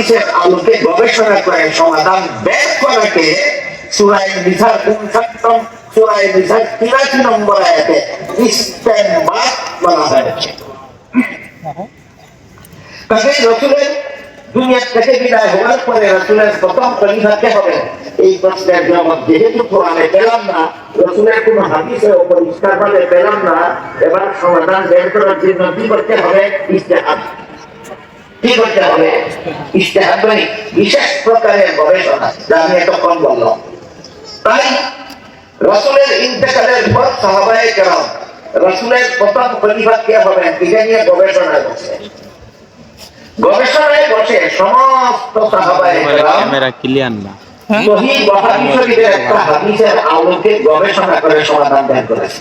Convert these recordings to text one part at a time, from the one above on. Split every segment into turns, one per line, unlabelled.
হাদিসের আলোকে গবেষণা করে, সমাধান বের করাকে সুরাই নিসার উনসত্তম সুরাই নিসার তিরাশি নম্বর আয়াতে ইস্তেনবাদ বলা হয়েছে। কাজে রসুলের দুনিয়া থেকে বিদায় হওয়ার পরে রসুলের প্রথম খলিফাকে হবে। এই প্রশ্নের জবাব যেহেতু কোরআনে পেলাম না, রসুলের কোন হাদিসে পরিষ্কার ভাবে পেলাম না, এবার সমাধান বের করার জন্য কি করতে হবে? ইস্তেহাদ। কি করতে হবে ইস্তেহাদ বিশেষ প্রকারের গবেষণা যা আমি এতক্ষণ বললাম তাই রসুলের ইন্তেকালের পর সাহাবায়ে কেরাম রসুলের প্রথম খলিফা কে হবেন এটা নিয়ে গবেষণা করছে। গবেষণায় বসে সমস্ত সাহাবায়ে কেরাম
ক্যামেরা ক্লিয়ার না।
সহি শরীফের একটা হাদিসের আলোকে গবেষণা করে সমাধান বের করেছে।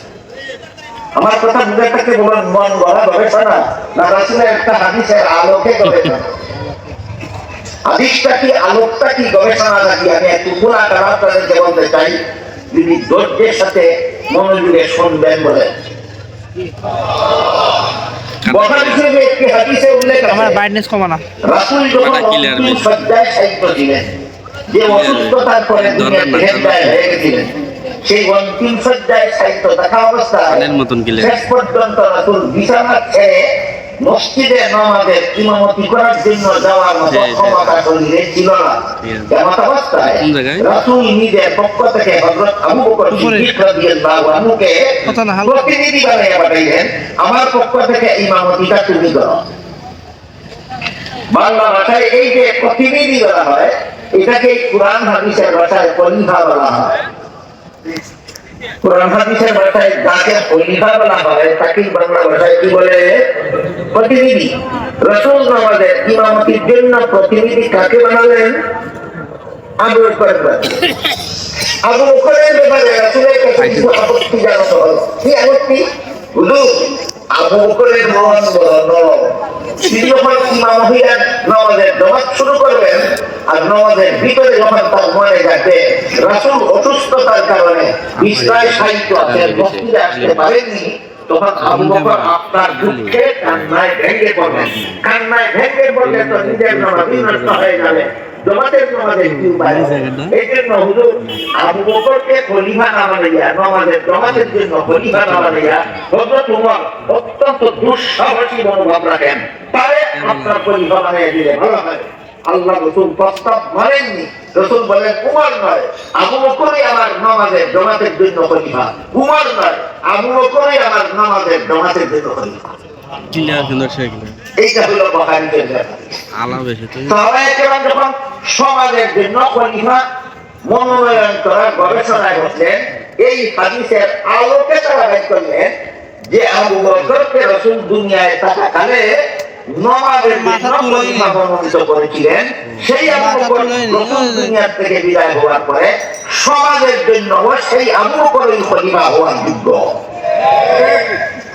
আমার কথা বুঝে থাকতে বলুন মন গড়া গবেষণা। না রাসূলের একটা হাদিসের আলোকে গবেষণা। হাদিসটা কি আলোকটা কি গবেষণা নাকি? আমি একটু পুরা কারা আপনাদেরকে বলতে চাই যদি ধৈর্যের সাথে মনোযোগে শুনবেন বলে।
আমার ব্রাইটনেস কমানো
রাসূল যখন। সজ্জায় ছিলেন যে অসুস্থতার পরে দুনিয়া থেকে হয়ে গেছিলেন সেই অন্তিম সজ্জায় শায়িত থাকা অবস্থায়। শেষ পর্যন্ত রাসূল বিছানা ছেড়ে মসজিদে নামাজের ইমামতি করার জন্য যাওয়ার মতো। ক্ষমতা শরীরে ছিল না
ঠিক আছে।
এমন অবস্থায়
কোন জায়গায়?
রাসূল নিজের পক্ষ থেকে হযরত আবু বকর সিদ্দিক রাদিয়াল্লাহু আনহুকে
কথা না, হালকা।
প্রতিনিধি বানিয়ে পাঠাইলেন আমার পক্ষ থেকে ইমামতিটা তুমি করো বাংলা ভাষায় এই যে প্রতিনিধি বলা হয় এটাকে কোরআন হাদিসের ভাষায় খলিফা বলা হয় কোরআন হাদিসের ভাষায় যাকে খলিফা বলা হয় তাকে বাংলা ভাষায় কি বলে? প্রতিনিধি। রসুল নামাজের ইমামতির জন্য প্রতিনিধি কাকে বানালেন? আবু বকর আবু বকরের ব্যাপারে রাসূলের কাছে কিছু আপত্তি জানানো হলো কি আপত্তি? হুজুর আবু বকরের মন বড় তিনি যখন ইমাম হইয়া নামাজের জমাত শুরু করবেন আর নামাজের ভিতরে যখন তার মনে যাবে রাসূল অসুস্থতার কারণে বিছনায় সাহিত্য আছে মসজিদে আসতে পারেননি তখন আবু বকর আপনার দুঃখে কান্নায় ভেঙে পড়বেন কান্নায় ভেঙে পড়লে তো নিজের নামাজ নষ্ট হয়ে যাবে। কি উপায় এই জন্য হুজুর আবু বকরকে খলিফা না বানাইয়া নামাজের জমাতের জন্য খলিফা না বানাইয়া হযরত উমর অত্যন্ত দুঃসাহসী মনোভাব রাখেন। তারে আপনার খলিফা বানাইয়া দিলে ভালো হয়। আল্লাহ রসুল প্রস্তাব মানেননি। রসুল বলেন উমর নয় আবু বকরই আমার নামাজের জমাতের জন্য খলিফা। উমর নয় আবু বকরই আমার নামাজের জমাতের জন্য খলিফা। এইটা হলো বখারিদের ব্যাপার।
আলা বেশি তো।
সাহাবায়ে কেরাম যখন সমাজের জন্য খলিফা মনোনয়ন করার গবেষণায় বসলেন। এই হাদিসের আলোকে তারা বের করলেন যে আবু বকরকে রাসূল দুনিয়ায় থাকাকালে নমাজের জন্য খলিফা মনোনীত করেছিলেন। সেই আবু
মাথা
বকর
তুলে নিয়ে-
থেকে বিদায় হওয়ার পরে সমাজের জন্য সেই আবু বকরই খলিফা হওয়ার যোগ্য।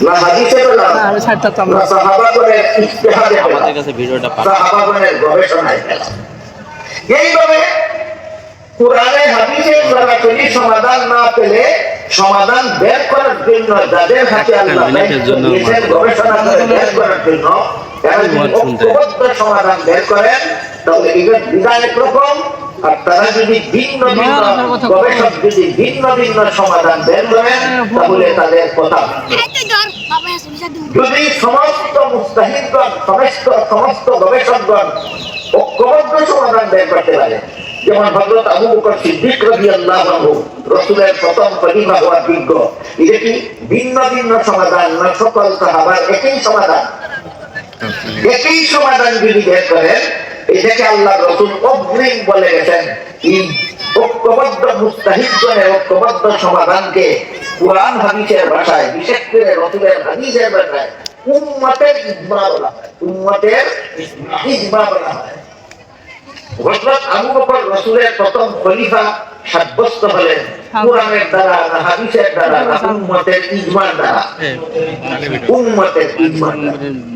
না হাদিসে পেলাম
না, আমি ছাড়তে চাচ্তাম না।
না সাহাবাগণের ইজতিহাদে
আমাদের কাছে ভিডিওটা পাঠান
সাহাবাগণের গবেষণায় পেলাম এইভাবে কোরআনে হাদিসে সরাসরি সমাধান না পেলে সমাধান বের করার জন্য যাদের হাতে আল্লাহ
জন্য
দিয়েছেন গবেষণা করে বের করার জন্য তারা যদি
ওয়াজ
সমাধান বের করেন তাহলে এদের বিধায়ক রকম আর তারা যদি ভিন্ন ভিন্ন গবেষক যদি ভিন্ন ভিন্ন সমাধান বের করেন তাহলে তাদের কথা যদি সমস্ত মুস্তাহিদগণ সমস্ত সমস্ত গবেষকগণ ঐক্যবদ্ধ সমাধান বের করতে পারে যেমন হযরত আবু বকর সিদ্দিক রাদিয়াল্লাহু আনহু রাসূলের প্রথম খলিফা হওয়ার যোগ্য। এটা কি ভিন্ন ভিন্ন সমাধান না সকল সাহাবার একই সমাধান? একই সমাধান যদি বের করেন এটাকে আল্লাহ রসুল অগ্রিম বলে গেছেন এই ঐক্যবদ্ধ মুস্তাহিদগণের ঐক্যবদ্ধ সমাধানকে কোরআন হাদিসের ভাষায় বিশেষ করে রসুলের হাদিসের ভাষায় উম্মতের ইজমা বলা হয়। উম্মতের ইজমা বলা হয়। হযরত আবু বকর রাসূলের প্রথম খলিফা সাব্যস্ত হলেন কোরআনের দ্বারা না হাদিসের দ্বারা না উম্মতের ইজমার দ্বারা। উম্মতের ইজমার দ্বারা।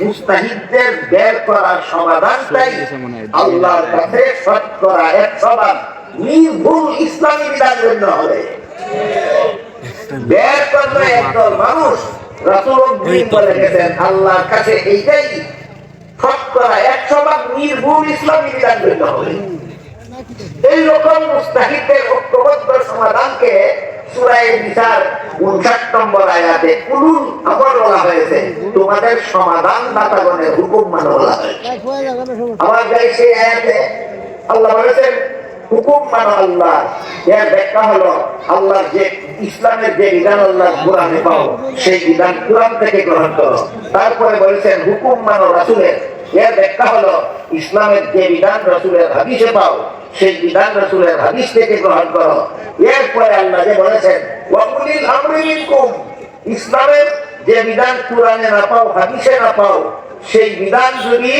মুস্তাহিদদের বের করার সমাধানটাই আল্লাহর কাছে শতকরা একশো ভাগ নির্ভুল ইসলামী বিধান জন্য হবে। বের করবে একদল মানুষ রাসূল বলে গেছেন আল্লাহর কাছে এইটাই শতকরা একশো ভাগ নির্ভুল ইসলামী বিধান জন্য হবে। এই রকম মুস্তাহিদের ঐক্যবদ্ধ সমাধানকে সূরায়ে নিসার 59 নম্বর আয়াতে কুলুন বলা হয়েছে, তোমাদের সমাধান দাতাগণের হুকুম বলা হয়েছে। আমার গাই সেই আয়াতে আল্লাহ বলেছেন, হুকুম মানো আল্লাহ। এর ব্যাখ্যা হলো, আল্লাহ যে ইসলামের যে বিধান আল্লাহ কোরআনে পাও, সেই বিধান কোরআন থেকে গ্রহণ করো। তারপরে বলেছেন, হুকুম মানো রাসুলের। এর ব্যাখ্যা হলো, ইসলামের যে বিধান রাসুলের হাদিসে পাও সেই পাও সেই বিধান যদি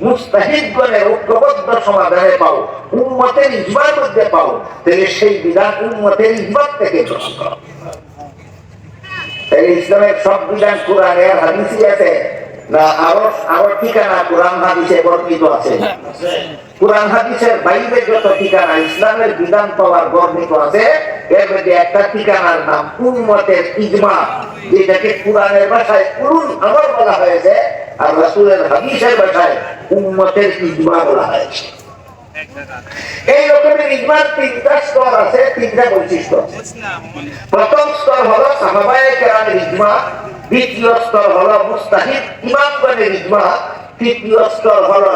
মুস্তাহিদগণের ঐক্যবদ্ধ সমাধানে পাও, উম্মতের ইজমার মধ্যে পাও, তাহলে সেই বিধান উম্মতের ইজমার থেকে গ্রহণ করো। তাহলে ইসলামের সব বিধান কোরআনে আর হাদিসই আছে, না আরও আরও ঠিকানা কোরআন হাদিসে বর্ণিত আছে? কোরআন হাদিসের বাইরে যত ঠিকানা ইসলামের বিধান পাওয়ার বর্ণিত আছে, এর মধ্যে একটা ঠিকানার নাম উম্মতের ইজমা, যেটাকে কোরআনের ভাষায় কুরুন আমর বলা হয়েছে আর রাসূলের হাদিসের ভাষায় উম্মতের ইজমা বলা হয়েছে। এই রকমের ইজমার তিনটা স্তর আছে, তিনটা বৈশিষ্ট্য। প্রথম স্তর হলো সাহাবায়ে কেরামের ইজমা, দ্বিতীয় স্তর হলো মুস্তাহিদ ইমামগণের ইজমা তৃতীয় স্তর হলো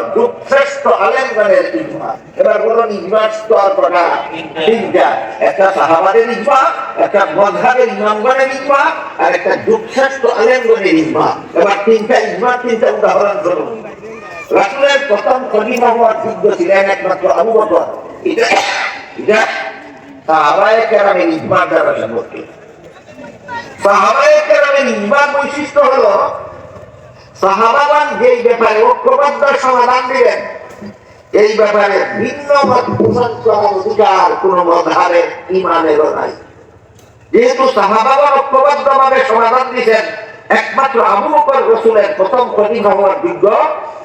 এবার বলুন ইজমার স্তর কটা? তিনটা। একটা সাহাবাদের ইজমা একটা ইজমা আর একটা ইজমা এবার তিনটা ইজমা তিনটা উদাহরণ ধরুন রাসূলের প্রথম হওয়ার যোগ্য ছিলেন একমাত্র আবু বকর। এটা কেরামের ইজমার দ্বারা কেরামের ইজমার বৈশিষ্ট্য হলো সাহাবাগণ যেই ব্যাপারে ঐক্যবদ্ধ সমাধান দিলেন, এই ব্যাপারে ভিন্ন মত পোষণ করার অধিকার কোন ইমানেরও নাই। যেহেতু সাহাবাগান ঐক্যবদ্ধ ভাবে সমাধান দিয়েছেন একমাত্র আবু বকর রসুলের প্রথম খলিফা হওয়ার যোগ্য।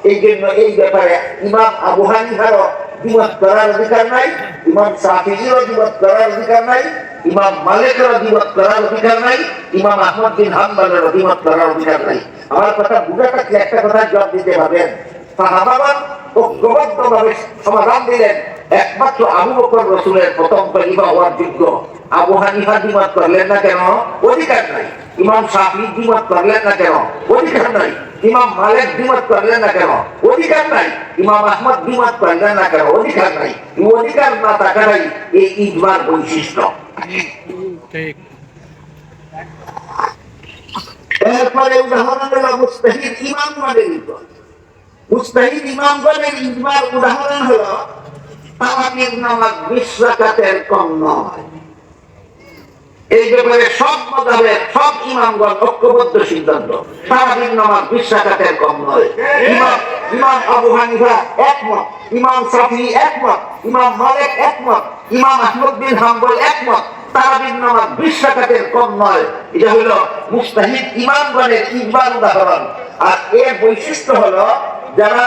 এই জন্য এই ব্যাপারে ইমাম আবু হানিফারও দ্বিমত করার অধিকার নাই, ইমাম শাফিঈরও দ্বিমত করার অধিকার নাই, ইমাম মালিকেরও দ্বিমত করার অধিকার নাই, ইমাম আহমদ বিন হাম্বলেরও দ্বিমত করার অধিকার নাই। আমার কথা বুঝে থাকলে একটা কথা জবাব দিতে পারবেন সাহাবাগণ ঐক্যবদ্ধভাবে সমাধান দিলেন। একমাত্র আবু বকর রসুলের প্রথম খলিফা হওয়ার যোগ্য। আবু হানিফা দ্বিমত করলেন না কেন? অধিকার নাই। ইমাম শাফি দ্বিমত করলেন না কেন? অধিকার নাই। ইমাম মালিক দ্বিমত করলেন না কেন? অধিকার নাই। ইমাম আহমদ দ্বিমত করলেন না কেন? অধিকার নাই। এই অধিকার না থাকাটাই এই ইজমার বৈশিষ্ট্য। এরপরে উদাহরণ হলো মুস্তাহিদ ইজমা মুস্তাহিদ ইমামগণের ইজমার উদাহরণ হলো তাওয়াকির নামাজ বিশ রাকাতের কম নয়। এই ব্যাপারে সব মতাবের সব ইমামগণ ঐক্যবদ্ধ সিদ্ধান্ত। সারাদিন নামাজ কম নয়। ইমাম আবু হানিফা একমত, ইমাম শাফি একমত, ইমাম একমত, ইমাম আহমদ হাম্বল একমত। কম নয়। এটা হলো মুস্তাহিদ ইমামগণের উদাহরণ। আর এর বৈশিষ্ট্য হলো, যারা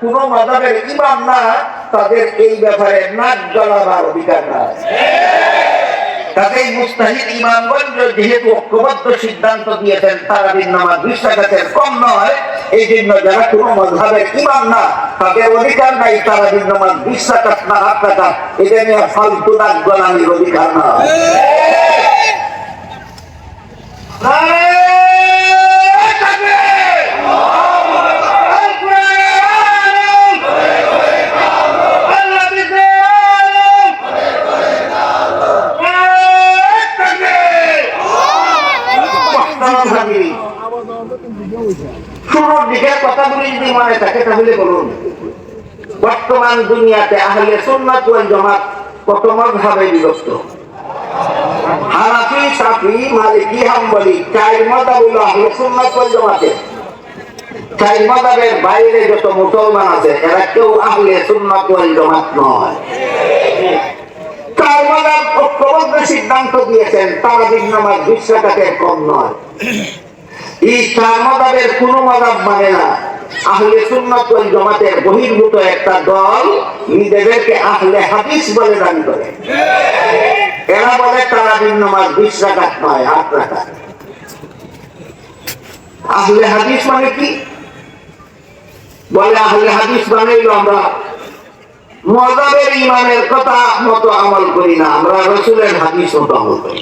কোন না, তাদের এই ব্যাপারে নাক গলাবার অধিকার নাই। তাদের মুস্তাহিদ ইমামগঞ্জ যেহেতু ঐক্যবদ্ধ সিদ্ধান্ত দিয়েছেন তারাবির নামাজ রাকাতের কম নয় এই জন্য যারা কোনো মজহাবের ইমাম না, তাদের অধিকার নাই নামাজ না নিয়ে ফালতু নাক গলানির অধিকার না আল্লাহ মহান হাজিরি শুরুর দিকের কথাগুলি মনে বর্তমান দুনিয়াতে আহলে কত সাফি, মালিকি, হাম্বলি, চার আহলে মতাবের বাইরে যত মুসলমান আছে, এরা কেউ আহলে সুন্নাত নয়। সিদ্ধান্ত দিয়েছেন, তারা নামাজ বিশ টাকাতে কম নয়। এই চার মাদাবের কোন মানে না। আহলে সুন্নাত ওয়াল জামাতের বহির্ভূত একটা দল নিজেদেরকে আহলে হাদিস বলে দাবি করে। এরা বলে তারা দিন নামাজ বিশ রাকাত নয়, আট রাকাত। আহলে হাদিস মানে কি? বলে আহলে হাদিস মানে হইল আমরা মজাবের ইমানের কথা মতো আমল করি না, আমরা রসুলের হাদিস মতো আমল করি।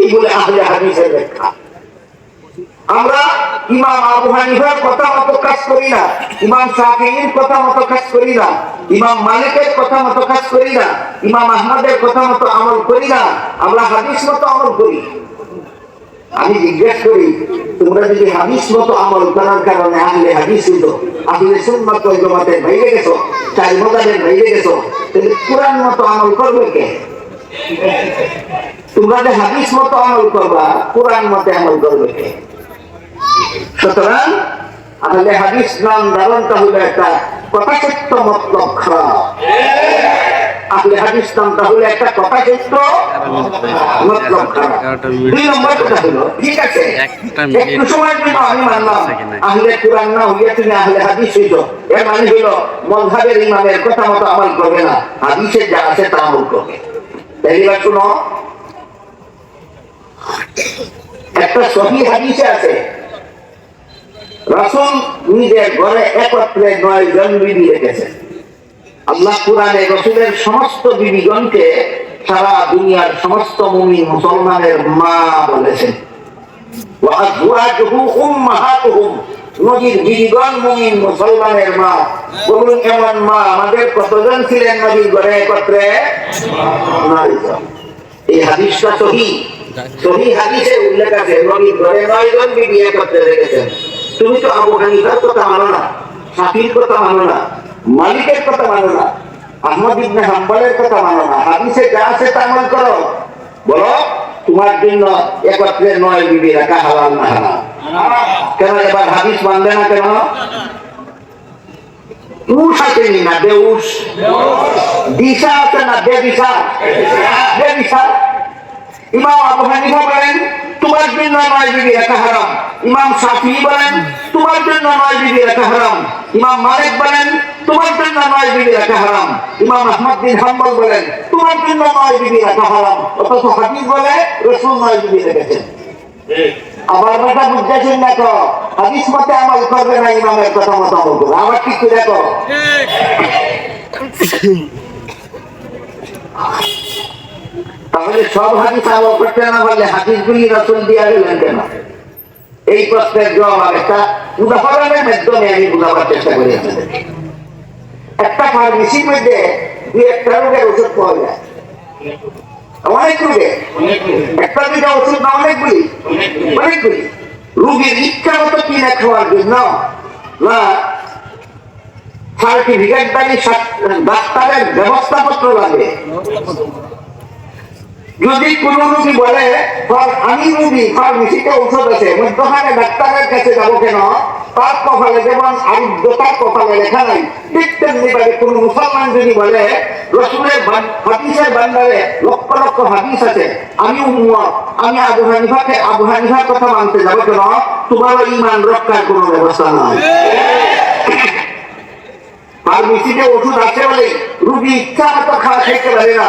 এই বলে আহলে হাদিসের ব্যাখ্যা। আমরা ইমাম আবু হানিফার কথা মতো কাজ করি না, ইমাম শাফিঈর কথা মতো কাজ করি না, ইমাম মালিকের কথা মতো কাজ করি না, ইমাম আহমদের কথা মতো আমল করি না, আমরা হাদিস মতো আমল করি। আমি জিজ্ঞেস করি, তোমরা যদি হাদিস মতো আমল করার কারণে আহলে হাদিস হইতো, আহলে সুন্নাত জামাতের বাইরে গেছো চাই মদাদের বাইরে গেছো, তাহলে কোরআন মতো আমল করবে কে? তোমরা যে হাদিস মতো আমল করবা, কোরআন মতে আমল করবে কে? সুতরাং আহলে হাদিস নাম ধারণটা হলো একটা কথাক্ষেত্র মতলব খারাপ। আহলে হাদিস নামটা হলো একটা কথাক্ষেত্র মতলব খারাপ। দুই নম্বর কথা হলো ঠিক আছে?
একটু
জন্য আমি মানলাম। আহলে কোরআন না হইয়া তুমি আহলে হাদিস হইতো এর মানে হলো মজহাবের ইমামের কথা মতো আমল করবে না। হাদিসে যা আছে তা আমল করবে। তাই এবার শুনো। একটা সহি হাদিসে আছে রাসূল নিজের ঘরে একত্রে নয় জন বিবি রেখেছেন আল্লাহ কোরআনে রসুলের সমস্ত বিবিগণকে সারা দুনিয়ার সমস্ত মুমিন মুসলমানের মা বলেছেন। একত্রে? এই হাদিসে উল্লেখ আছে একত্রে তুমি তো আবু হানিফার কথা মানো না, শাফির কথা মানো না, মালিকের কথা মানো না, আহমদ ইবনে হাম্বলের কথা মানো না, হাদিসে যা আছে তা আমল করো। বলো, তোমার জন্য একত্রে নয় বিবি রাখা হালাল না হারাম। কেন এবার হাদিস মানবে না কেন? উস আছে না বেউস দিশা আছে না, বেদিশা? বেদিশা। ইমাম আবু হানিফা বলেন তোমার জন্য নয় বিবি রাখা হারাম। ইমাম শাফি বলেন তোমার জন্য নয় বিবি রাখা হারাম। ইমাম মালিক বলেন তোমার জন্য নয় বিবি রাখা হারাম। ইমাম আহমদ বিন হাম্বল বলেন তোমার জন্য নয় বিবি রাখা হারাম। অথচ হাদিস বলে রসুল নয় বিবি রেখেছেন আবার কথা বুঝতেছেন না তো হাদিস মতে আমল করবে না ইমামের কথা মতো আমল করবে আবার ঠিক করে দেখো। তাহলে সব হাদিস আমল করতে না পারলে হাদিসগুলি রসুল দিয়া গেলেন কেন? এই প্রশ্নের জবাব একটা উদাহরণের মাধ্যমে আমি বুঝাবার চেষ্টা করি একটা ফার্মেসির মধ্যে দুই একটা রোগের ওষুধ পাওয়া যায়। অনেক রোগে। একটা দুইটা ওষুধ না অনেকগুলি অনেকগুলি রোগীর ইচ্ছা মতো কিনে খাওয়ার জন্য না সার্টিফিকেট দাঁড়িয়ে ডাক্তারের ব্যবস্থাপত্র লাগে। যদি কোন রোগী বলে "স্যার, আমি রোগী ফার্মেসিতে ঔষধ আছে মধ্যখানে ডাক্তারের কাছে যাব কেন? তার কপালে যেমন আরোগ্যতার কপালে লেখা নাই ঠিক তেমনি ভাবে কোন মুসলমান যদি বলে রসুলের হাদিসের বান্দারে লক্ষ লক্ষ হাদিস আছে আমি উম্মত আমি আবু হানিফাকে আবু হানিফার কথা মানতে যাব কেন? তোমার ইমান রক্ষার কোনো ব্যবস্থা নয় ফার্মেসিতে ওষুধ আছে বলে রুগী ইচ্ছা মতো খাওয়া খেতে পারে না।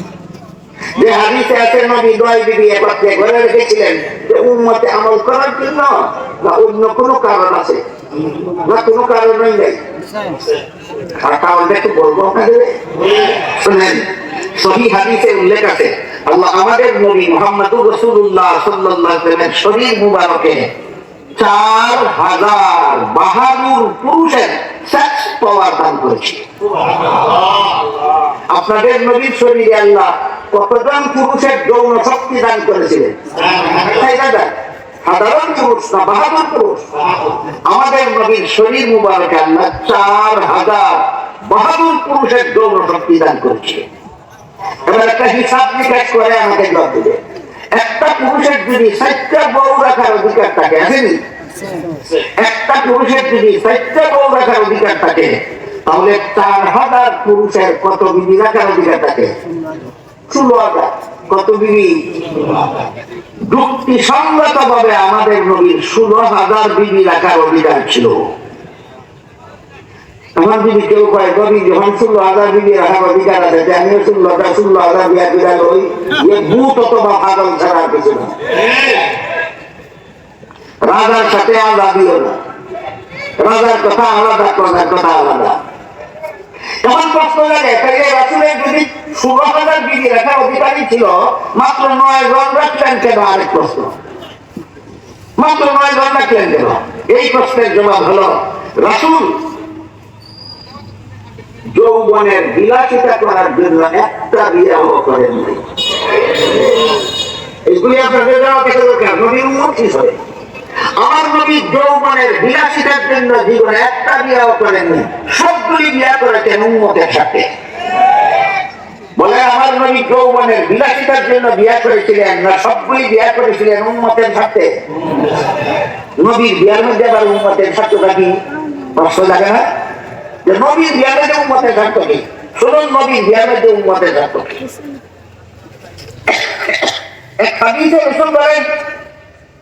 যে হাদিসে আছে, নবী দয় বিবি একত্রে ঘরে রেখেছিলেন যে উম্মতে আমল করার জন্য বা অন্য কোনো কারণ আছে? না কোনো কারণেই নেই? আর তাহলে একটু বলব আপনাদের। শুনেন, সহি পুরুষের পাওয়ার দান করেছে। আপনাদের নবীর শরীরে আল্লাহ কতজন পুরুষের যৌন শক্তি দান করেছিলেন? সাধারণ পুরুষ না বাহাদুর পুরুষ? আমাদের নবীর শরীর মুবারকে আল্লাহ চার হাজার বাহাদুর পুরুষের যৌন শক্তি দান এবার একটা হিসাব নিকাশ করে দিবে। একটা পুরুষের যদি চারটা বউ রাখার অধিকার থাকে আসেনি একটা পুরুষের যদি চারটা বউ রাখার অধিকার থাকে তাহলে চার হাজার পুরুষের কত বিবি? রাখার অধিকার থাকে ষোলো হাজার। কত বিবি? যুক্তিসঙ্গত ভাবে আমাদের নবীর ষোলো হাজার বিবি রাখার অধিকার ছিল। আমার যদি কেউ কয়, নবী, যখন ষোলো হাজার বিবি রাখার অধিকার আছে যে আমিও ষোলো হাজার বিয়া এ ভূত অথবা ছাড়া কিছু না। রাজার সাথে আলাদিও না। রাজার কথা আলাদা কথা আলাদা। তখন প্রশ্ন লাগে তাইলে রাসুলের যদি ষোলো হাজার বিধি রাখার অধিকারী ছিল, মাত্র নয় জন রাখলেন কেন আরেক প্রশ্ন। মাত্র নয় জন রাখলেন কেন এই প্রশ্নের জবাব হলো, রাসুল যৌবনের বিলাসিতা করার জন্য একটা বিবাহ করেন এগুলি আপনাদের দেওয়া থেকে দরকার। নবীর উন্মত হিসেবে আমার নবী যৌবনের বিলাসিতার জন্য জীবনে একটা বিয়াহ করেননি। সবগুলি বিয়া করেছেন উন্মতের সাথে। বলে আমার নবী যৌবনের বিলাসিতার জন্য বিয়া করেছিলেন না, সবগুলি বিয়া করেছিলেন উন্মতের সাথে। নবীর বিয়ার মধ্যে আবার উন্মতের সাথে কি? প্রশ্ন লাগে না? যে নবীর বিয়ার মধ্যে উন্মতের স্বার্থ কি? শুনুন নবীর বিয়ার মধ্যে উন্মতের কি? এক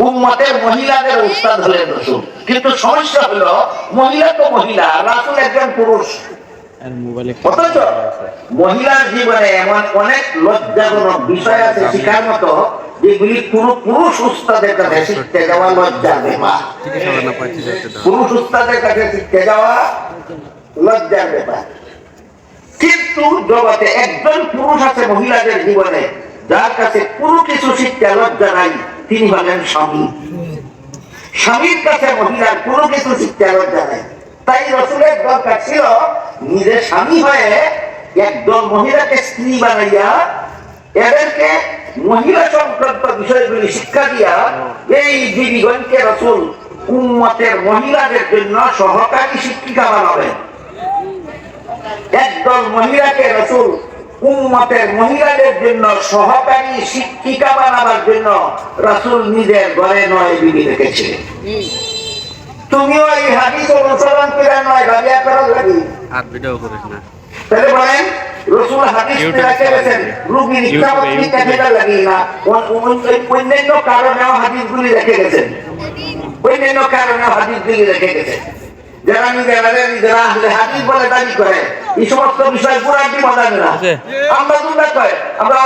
উম্মতের মহিলাদের উস্তাদ হলেন রসুল কিন্তু সমস্যা হলো মহিলা তো মহিলা রাসুল একজন পুরুষ। অথচ মহিলার জীবনে এমন অনেক লজ্জাজনক বিষয় আছে শিখার মতো যেগুলি কোন পুরুষ উস্তাদের কাছে শিখতে যাওয়া লজ্জার ব্যাপার
ঠিক আছে না পাচ্ছি যাচ্ছে তো
পুরুষ উস্তাদের কাছে শিখতে যাওয়া লজ্জার ব্যাপার। কিন্তু জগতে একজন পুরুষ আছে মহিলাদের জীবনে যার কাছে কোনো কিছু শিখতে লজ্জা নাই। তিনি হলেন স্বামী স্বামীর কাছে মহিলার কোনো কিছু শিখতে লজ্জা নাই। তাই রসুলের দরকার ছিল নিজের স্বামী হয়ে একজন মহিলাকে স্ত্রী বানাইয়া, এদেরকে মহিলা সংক্রান্ত বিষয়গুলি শিক্ষা দিয়া এই দিদিগণকে রসুল উম্মতের মহিলাদের জন্য সহকারী শিক্ষিকা বানাবেন। একদল মহিলাকে রসুল উম্মতের মহিলাদের জন্য সহকারী শিক্ষিকা বানাবার জন্য রসুল নিজের ঘরে নয় বিবি তুমিও এই হাদিস অনুসরণ করে নয় গালিয়া করার লাগি
আর ভিডিও করিস না।
তাহলে বলেন রসুল হাদিস গেছেন লাগি না অন্যান্য কারণেও হাদিসগুলি রেখে গেছেন। অন্যান্য কারণেও হাদিসগুলি রেখে গেছেন। যারা নিজেরা নিজেরা আহলে হাদিস বলে দাবি করে। এই সমস্ত বিষয় পুরাটি
আছে।
আমরা তোমরা কয়? আমরা